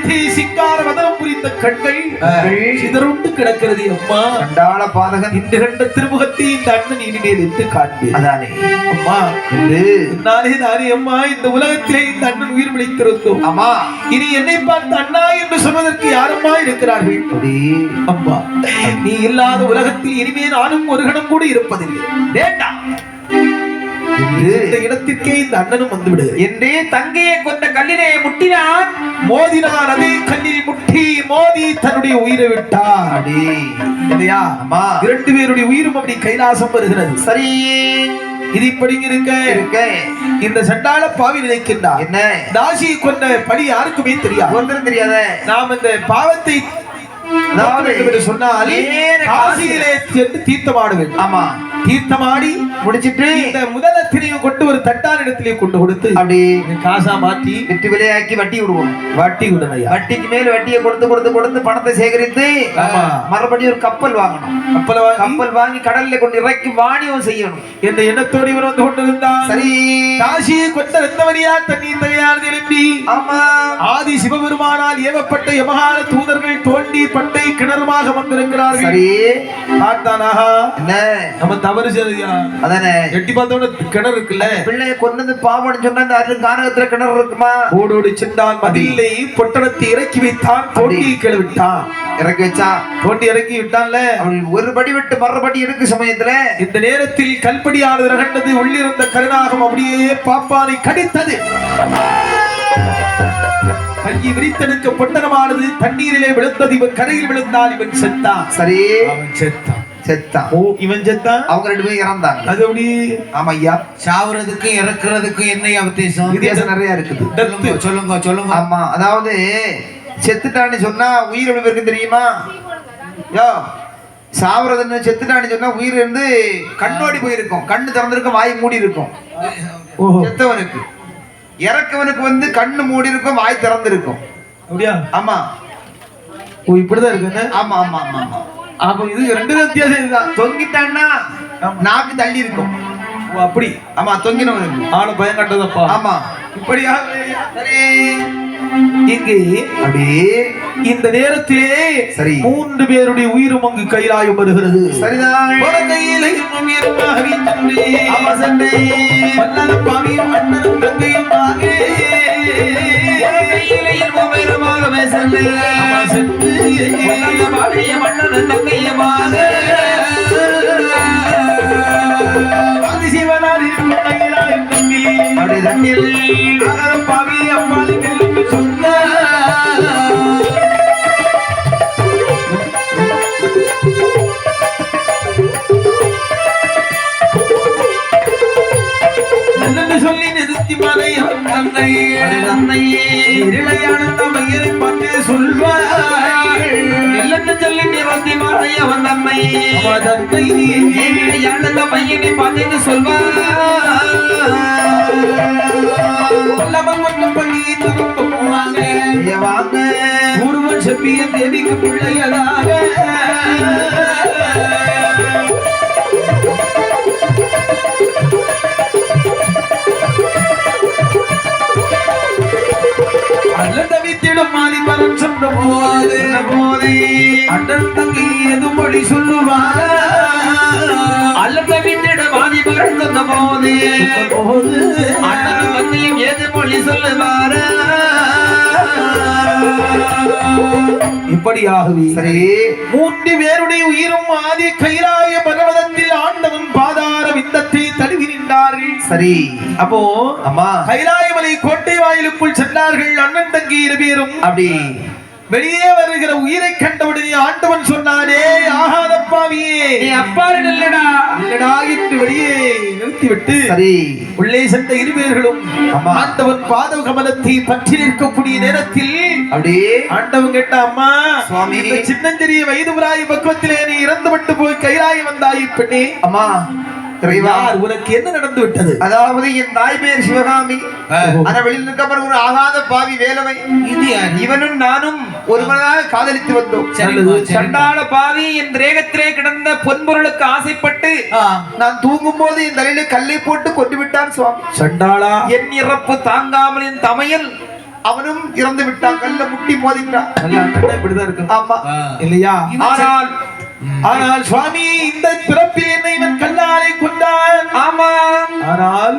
வைத்து சிங்கார வதனம் புரிந்த கண்கள் சிதறுண்டு கிடக்கிறது அம்மா. சண்டாள பாதகன். இந்த கண்ட திருமுகத்தை இந்த அண்ணன் இனிமேல் என்று காண்பேன். அதானே. அம்மா நானே நானே அம்மா இந்த உலகத்திலே இந்த அண்ணன் உயிர் பிழைத்திருந்தோம். ஆமா இனி என்னை பார்த்து அண்ணா என்று சொல்வதற்கு யாரம்மா இருக்கிறார்கள்? அம்மா நீ இல்லாத உலகத்தில் இனிமே நானும் ஒரு கணம் கூட இருப்பதில்லை. வேண்டாம். இந்த இடத்திற்கே இந்த அண்ணனும் வந்து விடுகிறேன் என்றே தங்கையை கொண்ட கல்லிலே முட்டினான். மோதினான் அதே கண்ணில் முட்டி மோதி தன்னுடைய உயிரை விட்டார் அப்படி இல்லையா ஆமா இரண்டு பேருடைய உயிரும் அப்படி கைலாசம் வருகிறது. சரி. இது இப்படி இருக்க. இருக்க. இந்த சண்டாள பாவி நினைக்கின்றார் என்ன? தாசியை கொண்ட படி யாருக்குமே தெரியாது. ஒன்றும் தெரியாத. நாம் இந்த பாவத்தை சொன்னால் நேர காசியிலே சென்று தீர்த்தமாட வேண்டும் ஆமா. தீர்த்தமாடி முடிச்சிட்டு. இந்த முதலத்தினையும் கொண்டு ஒரு தட்டான் இடத்திலே கொண்டு கொடுத்து அப்படி காசா மாற்றி வெற்றி விலையாக்கி வட்டி விடுவோம். வட்டி விடணையா வட்டிக்கு மேல் வட்டியை கொடுத்து கொடுத்து கொடுத்து பணத்தை சேகரித்து. மறுபடியும் ஒரு கப்பல் வாங்கணும். கப்பல வாங்கி? கப்பல் வாங்கி கடல்ல கொண்டு இறக்கி வாணியம் செய்யணும். என்ற எண்ணத்தோடு இவர் வந்து கொண்டிருந்தான். சரி. காசியை கொண்ட ரத்தவரியா தண்ணீர் தகையால் எழுப்பி ஆமா. ஆதி சிவபெருமானால் ஏவப்பட்ட யமகால தூதர்கள் தோண்டி பட்டை கிணறுமாக வந்திருக்கிறார்கள். சரி. பார்த்தானாகா? என்ன? நம்ம தவறு செய்யா அதானே. எட்டி பார்த்தோட கிணறு இருக்குல்ல? பிள்ளைய கொண்டு பாவம்னு சொன்னா இந்த அருள் கானகத்துல கிணறு இருக்குமா? ஓடோடி சென்றான் மதிலை பொட்டணத்தை இறக்கி வைத்தான் தோண்டி கிளவிட்டான் இறக்கி வச்சா? தோண்டி இறக்கி விட்டான்ல? ஒரு படி விட்டு மறுபடி இருக்கு சமயத்துல இந்த நேரத்தில் கல்படியானது ரகண்டது உள்ளிருந்த கருணாகம் அப்படியே பாப்பானை கடித்தது. கையை விரித்தெடுக்க பொட்டணமானது தண்ணீரிலே விழுந்தது இவன் கரையில் விழுந்தான் இவன் செத்தான். சரி. அவன் செத்தான். செத்தான் ஓ இவன் செத்தான் அவங்க ரெண்டு பேரும் இறந்தாங்க. அது ஆமா ஐயா சாவுறதுக்கும் இறக்குறதுக்கும் என்ன வித்தியாசம்? வித்தியாசம் நிறைய இருக்குது. சொல்லுங்க சொல்லுங்க ஆமா அதாவது செத்துட்டான்னு சொன்னா உயிர் பேருக்கு தெரியுமா? யோ சாவுறதுன்னு செத்துட்டான்னு சொன்னா உயிர் இருந்து கண்ணோடி போயிருக்கும். கண்ணு திறந்திருக்கும் வாய் மூடி இருக்கும் செத்தவனுக்கு. இறக்கவனுக்கு வந்து கண்ணு மூடி இருக்கும் வாய் திறந்திருக்கும். அப்படியா? ஆமா. ஓ இப்படிதான் இருக்கு? ஆமா ஆமா ஆமா ஆமா. அப்ப இது ரெண்டு வித்தியாசம் இதுதான். தொங்கிட்டான்னா நாக்கு தள்ளி இருக்கும். அப்படி? ஆமா தொங்கினவனுக்கு ஆளு பயம் கண்டதப்பா ஆமா. இப்படியா சரி. இங்கே அப்படியே இந்த நேரத்திலே சரி. மூன்று பேருடைய உயிரும் அங்கு கைலாயம் வருகிறது. சரிதான்? கையிலையும் உயிரமாக வீழ்ந்தே. ஆமா சென்றே மன்னனும் நிறுத்தி மாறையவன் அவ தந்தை ஏழையான பையனை பார்த்தேன்னு சொல்வார் வல்லவன் ஒன்றும் போவாங்க. இங்க வாங்க. ஒருவன் செப்பிய தேவிக்கு பிள்ளையதாக அல்ல தவித்திடும் மாலிபரம் சொன்ன போது போதே அண்ணன் தங்கி எது மொழி சொல்லுவார்? அல்லத வீட்டிட வாதி பறந்த போது. அண்ணனும் தந்தையும் ஏது மொழி சொல்லுவாரா? இப்படியாகவே சரி. மூன்று பேருடைய உயிரும் ஆதி கைலாய பர்வதத்தில் ஆண்டவன் பாதார விந்தத்தை தழுவி நின்றார்கள். சரி. அப்போ அம்மா. கைலாயமலை கோட்டை வாயிலுக்குள் சென்றார்கள் அண்ணன் தங்கி இரு பேரும் அப்படி. வெளியே வருகிற உயிரை கண்டவுடனே ஆண்டவன் சொன்னானே ஆகாதப்பாவியே. நீ அப்பாரு இல்லடா இல்லடா என்று வெளியே நிறுத்திவிட்டு சரி. உள்ளே சென்ற இருவேர்களும். ஆண்டவன் பாத கமலத்தை பற்றி நிற்கக்கூடிய நேரத்தில் அப்படியே. ஆண்டவன் கேட்ட அம்மா சுவாமி. சின்னஞ்சிறிய வயது பிராய பக்குவத்திலே நீ இறந்துவிட்டு போய் கைலாயம் வந்தாய் பெண்ணே. அம்மா. யார் உனக்கு என்ன நடந்து விட்டது அதாவது என் தாய் பேர் சிவகாமி ஆனா வெளியில் இருக்கப்பற ஒரு ஆகாத பாவி வேலவை? இவனும் நானும் ஒருவனாக காதலித்து வந்தோம். சண்டாள பாவி என் ரேகத்திலே கிடந்த பொன்பொருளுக்கு ஆசைப்பட்டு. நான் தூங்கும் போது என் தலையிலே கல்லை போட்டு கொண்டு விட்டான் சுவாமி. சண்டாளா? என் இறப்பு தாங்காமல் என் தமையல் அவனும் இறந்து விட்டான். கல்ல முட்டி மோதிட்டான். இப்படிதான் இருக்கு ஆமா. இல்லையா? ஆனால் ஆனால் சுவாமி இந்த பிறப்பில் என்னை இவன் கல்லாலை கொண்டான் ஆமா ஆனால்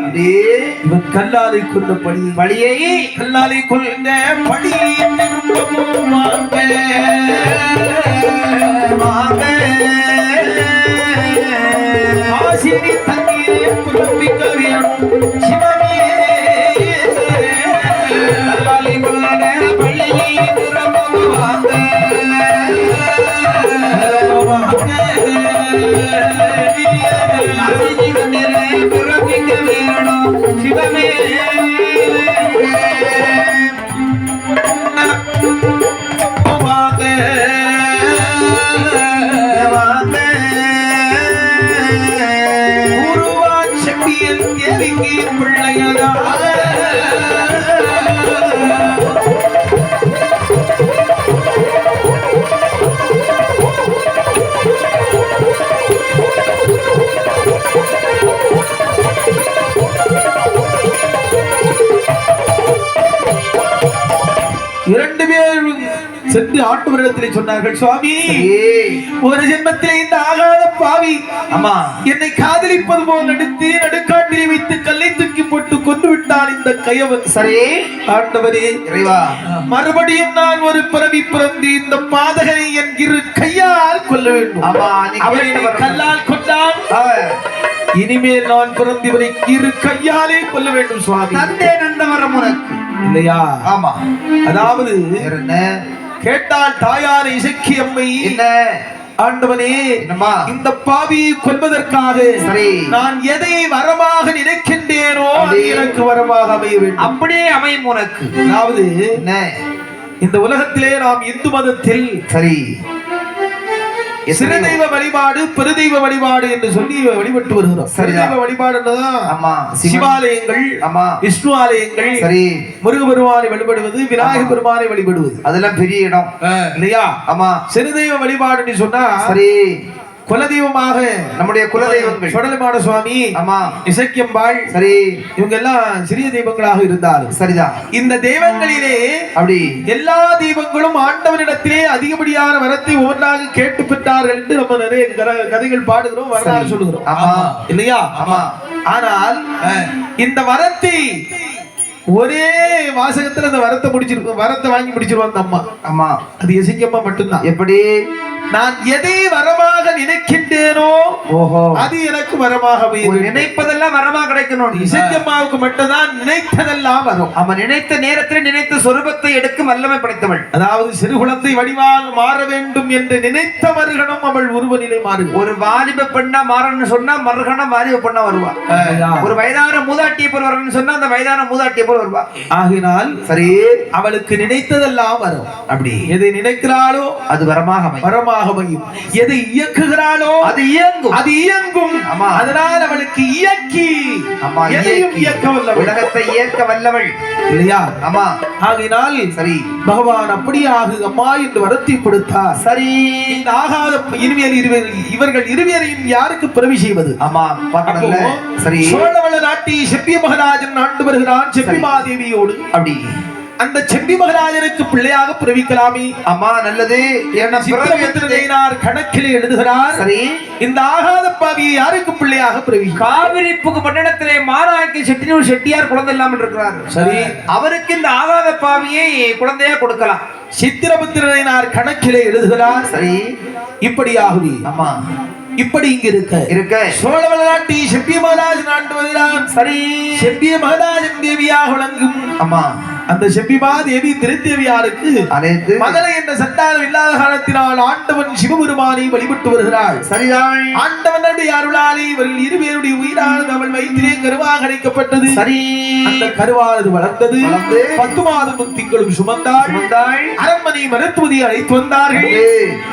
இவன் கல்லாலை கொண்ட படி. வழியை கல்லாலை கொண்ட படி இரண்டு பேர் சென்று ஆட்டுவரிடத்திலே சொன்னார்கள் சுவாமி ஒரு ஜென்மத்திலே இந்த ஆகாத பாவி ஆமா. என்னை காதலிப்பது போல் நடித்து நடுக்காட்டிலே வைத்து கல்லை தூக்கி போட்டு கொண்டு விட்டான் இந்த கயவன். சரி. ஆண்டவரே இறைவா. மறுபடியும் நான் ஒரு பிறவி பிறந்து இந்த பாதகனை என் இரு கையால் கொல்ல வேண்டும். வரம். கல்லால் கொண்டான் இனிமேல் நான் பிறந்து இவரை இரு கையாலே கொல்ல வேண்டும் சுவாமி. தந்தே நந்த வரம் உனக்கு. இல்லையா? ஆமா. அதாவது என்ன கேட்டால் தாயார் இசைக்கு அம்மை. என்ன? ஆண்டவனே இந்த பாவியை கொல்வதற்காக சரி. நான் எதை வரமாக நினைக்கின்றேனோ. எனக்கு வரமாக அமைய வேண்டும். அப்படியே அமையும் உனக்கு. அதாவது இந்த உலகத்திலே நாம் இந்து மதத்தில் சரி. சிறு தெய்வ வழிபாடு பெருதெய்வ வழிபாடு என்று சொல்லி வழிபட்டு வருகிறோம். சிறுதெய்வ வழிபாடுன்றதுதான் ஆமா. சிவாலயங்கள் ஆமா. விஷ்ணு ஆலயங்கள் சரி. முருக பெருமானை வழிபடுவது விநாயக. பெருமானை வழிபடுவது. அதெல்லாம் பெரிய இடம். இல்லையா? ஆமா. சிறுதெய்வ வழிபாடுன்னு சொன்னா சரி. குலதெய்வமாக நம்முடைய குலதெய்வங்கள். சுடலமான சுவாமி ஆமா. இசக்கியம்பாள் சரி. இவங்க எல்லாம் சிறிய தெய்வங்களாக இருந்தாலும் சரிதான் இந்த தெய்வங்களிலே அப்படி. எல்லா தெய்வங்களும் ஆண்டவனிடத்திலே அதிகப்படியான வரத்தை ஒவ்வொன்றாக கேட்டு பெற்றார்கள் என்று நம்ம நிறைய கதைகள் பாடுகிறோம் வரலாறு. சொல்லுகிறோம். ஆமா. இல்லையா? ஆமா. ஆனால் இந்த வரத்தை ஒரே வாசகத்துல அந்த வரத்தை முடிச்சிருக்கோம் வரத்தை வாங்கி முடிச்சிருவாங்க அம்மா. ஆமா. அது எசிக்கம்மா மட்டும்தான். எப்படி? நான் எதை வரமாக நினைக்கின்றேனோ அது எனக்கு வரமாக. நினைப்பதெல்லாம் வரமா கிடைக்கணும். இசைக்கம்மாவுக்கு மட்டும்தான் நினைத்ததெல்லாம் வரும். அவன் நினைத்த நேரத்தில் நினைத்த சொரூபத்தை எடுக்கும் வல்லமை படைத்தவள். அதாவது சிறு குழந்தை வடிவால் மாற வேண்டும் என்று நினைத்தவர்களும் அவள் உருவநிலை மாறுகிறார் ஒரு வாலிப பெண்ணா மாறணும்னு சொன்னா மறுகணம் வாலிப பெண்ணா வருவா. ஒரு வயதான மூதாட்டியை போல் வரணும்னு சொன்னா அந்த வயதான மூதாட்டியை போல் வருவா. ஆகினால் சரி. அவளுக்கு நினைத்ததெல்லாம் வரும். அப்படி. எதை நினைக்கிறாளோ அது வரமாக வரமாக அமையும் எதை இயக்குகிறாளோ அது இயங்கும். அது இயங்கும். அதனால் அவளுக்கு இயக்கி ஆமா எதையும் இயக்கி. வல்லவள். உலகத்தை இயக்க வல்லவள். இல்லையா? ஆமா ஆகினால் சரி. பகவான் அப்படி ஆகு அம்மா என்று வரத்தை கொடுத்தார். சரி. ஆகாத இருவியல் இருவர் இவர்கள் இருவியரையும் யாருக்கு பிறவி செய்வது? ஆமா பார்க்கணும்ல? அப்போ சரி. சோழவள நாட்டி செப்பி மகராஜன் ஆண்டு வருகிறான் செப்பி சரி. மாதேவியோடு அப்படி. அந்த செப்பி மகராஜனுக்கு பிள்ளையாக பிறவிக்கலாமே. அம்மா நல்லது. சித்திரபுத்திரனார் கணக்கில் எழுதுகிறார். சரி. இந்த ஆகாத பாவியை யாருக்கு பிள்ளையாக பிறவி? காவிரி புகு பட்டணத்திலே மாராக்கி செட்டினூர் செட்டியார் குழந்தை இல்லாமல் இருக்கிறார். சரி. அவருக்கு இந்த ஆகாத பாவியை குழந்தையா கொடுக்கலாம். சித்திரபுத்திரனார் கணக்கிலே எழுதுகிறார். சரி. இப்படியாகுதி ஆமா இப்படி இங்க இருக்க. இருக்க. சோழவள நாட்டி செப்பிய மகராஜன் ஆண்டு வருகிறான் சரி. செப்பிய மகராஜன் தேவியாக விளங்கும். ஆமா அந்த செப்பிமா தேவி திருத்தேவியாருக்கு அனைத்து மதலை என்ற சட்டாரம் இல்லாத காலத்தினால் ஆண்டவன் சிவபெருமானை வழிபட்டு வருகிறாள் சரிதான் ஆண்டவனுடைய அருளாலே இவர்கள் இருவேருடைய உயிரானது அவள் வயிற்றிலே கருவாக அடைக்கப்பட்டது சரி. அந்த கருவானது வளர்ந்தது. வளர்ந்து பத்து மாதமும் திங்களும் சுமந்தாள். அரண்மனை மருத்துவதி அழைத்து வந்தார்கள்.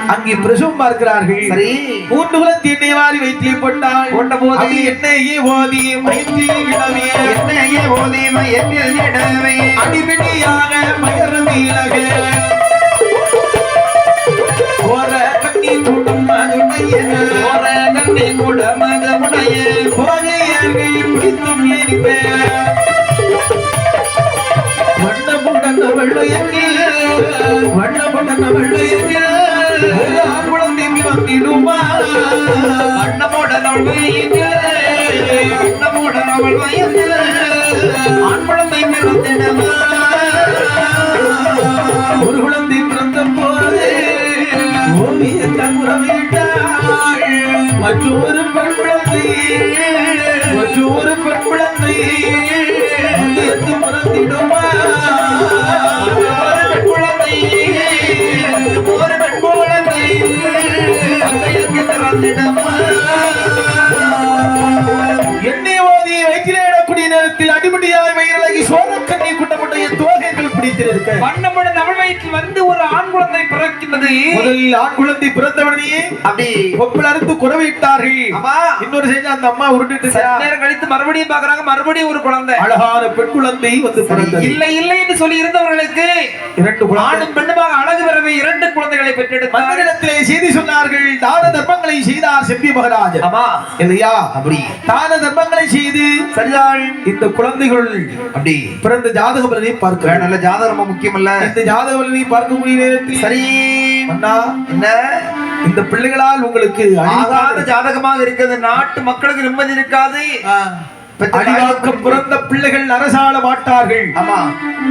அங்கே. பிரசவம் பார்க்கிறார்கள். சரி. மூன்று குலத்து எண்ணெய் வாரி வயிற்றிலே போட்டாள். போட்டபோது அது எண்ணெயே ஓதி வயிற்றில் என்னில் இடவே அடிபிடியாக மயரும் இலக ஓர கண்ணி கூடும் மதுடைய ஓர கண்ணி கூட மகமுடைய போகையர்கள் பிடித்தும் இருப்ப வண்ணமுடன் வண்ணப்பட்ட தமிழ்லைக்கு ஒரு ஆண் குழந்தை வந்திடுமா அண்ணமோட நவள் வயிற்று அண்ணமோட குழந்தை பிறந்திடமா ஒரு குழந்தை பிறந்த போது ஓவியத்தை உறவிட்டாள் மற்றொரு பெண் குழந்தை மற்றொரு பெண் குழந்தை ஓவியத்தை சோதக்கண்ணி குட்டப்பட்ட தோகைகள் பிடித்திருக்க. வண்ணமோட நவள் வயிற்றில் வந்து ஒரு ஆண் குழந்தை பிறக்கின்றது. முதலில் ஆண் குழந்தை பிறந்தவனையே அப்படி. கொப்பில் அறுத்து குறவிட்டார்கள். ஆமா இன்னொரு செஞ்சு அந்த அம்மா உருட்டுட்டு சற்று நேரம் கழித்து மறுபடியும் பாக்குறாங்க மறுபடியும் ஒரு குழந்தை. அழகான பெண் குழந்தை வந்து பிறந்தது. இல்லை இல்லை என்று சொல்லி இருந்தவர்களுக்கு இரண்டு குழந்தை. ஆணும் பெண்ணுமாக அழகு பெறவே இரண்டு குழந்தைகளை பெற்றெடுத்தார். மன்னரிடத்திலே செய்தி சொன்னார்கள் செய்தார் செம்பி மகராஜன். ஆமா. இல்லையா அப்படி. தான தர்மங்களை செய்து சரிதான் இந்த குழந்தைகள் அப்படி. பிறந்த ஜாதக பலனை பார்க்க. நல்ல ஜாதகம் ரொம்ப முக்கியமல்ல. இந்த ஜாதக பலனை பார்க்கக்கூடிய நேரத்தில் சரி. அண்ணா என்ன? இந்த பிள்ளைகளால் உங்களுக்கு ஆகாத ஜாதகமாக இருக்கிறது. நாட்டு மக்களுக்கு நிம்மதி இருக்காது. அடிவாக்க பிறந்த பிள்ளைகள் அரசாள மாட்டார்கள். ஆமா.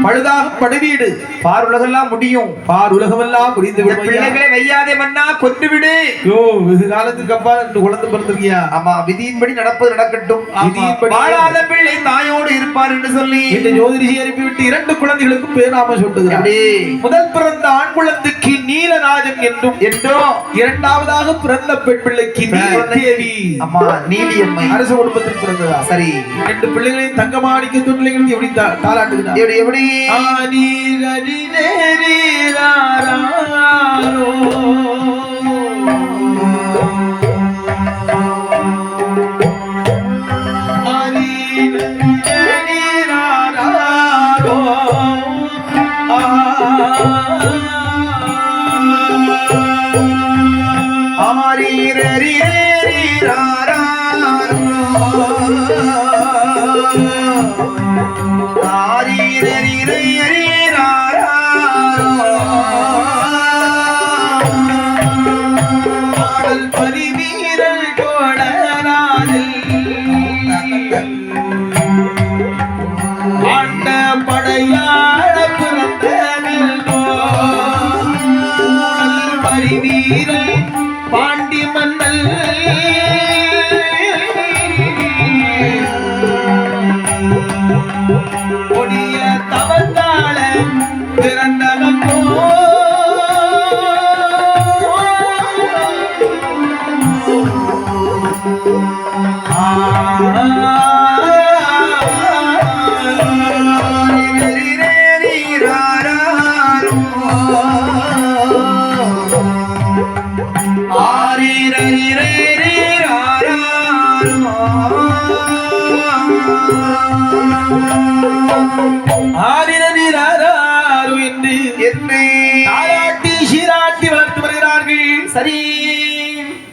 பழுதாக படுவீடு. பார் உலகெல்லாம் முடியும். பார் உலகமெல்லாம் இந்த விடும் ஐயா. பிள்ளைகளை வையாதே மன்னா கொண்டு விடு யோ வெகு காலத்துக்கு அப்பா ரெண்டு குழந்தை பிறந்திருக்கியா? ஆமா விதியின்படி நடப்பது நடக்கட்டும். வாழாத பிள்ளை தாயோடு இருப்பார் என்று சொல்லி இந்த ஜோதிஷி அனுப்பிவிட்டு இரண்டு குழந்தைகளுக்கும் பேராம சொல்லுகிறார். முதல் பிறந்த ஆண் குழந்தைக்கு நீலராஜன் என்றும் என்றோ இரண்டாவதாக பிறந்த பெண் பிள்ளைக்கு நீலதேவி அம்மா நீலியம்மை. அரச குடும்பத்தில் பிறந்ததா? சரி. ரெண்டு பிள்ளைகளையும் தங்கமாணிக்க துணிலைகளும் எப்படி தா- தாலாட்டுகிறார் எப்படி எப்படி? Oh, சரி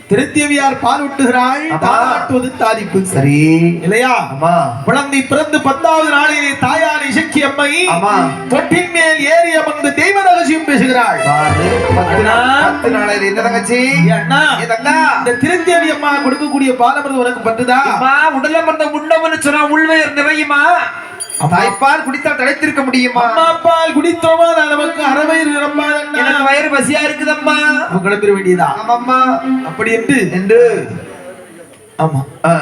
திருத்தேவியார் பாலூட்டுகிறாள் ஆமா. தாலாட்டுவது தாலிப்பு சரி இல்லையா ஆமா குழந்தை பிறந்து பத்தாவது நாளிலே தாயார் இசக்கி அம்மை தொட்டின் மேல் ஏறி அமர்ந்து தெய்வ பேசுகிறாள் பத்து நாளையில என்ன தங்கச்சி? இந்த திருத்தேவி அம்மா கொடுக்கக்கூடிய பாலமருந்து உனக்கு பட்டுதா? அம்மா உடல வந்த உண்ணவன்னு சொன்னா உள்வயர் நிறையுமா? தாய்ப்பால் குடித்தால் தலைத்திருக்க முடியுமா? அம்மா பால் குடித்தோமா? நான் நமக்கு அறவயிறு நிரம்பாது எனக்கு வயிறு பசியா இருக்குதம்மா. கிளம்பிட வேண்டியதா? ஆமாம்மா. அப்படி என்று? என்று? ஆமா. ஆ,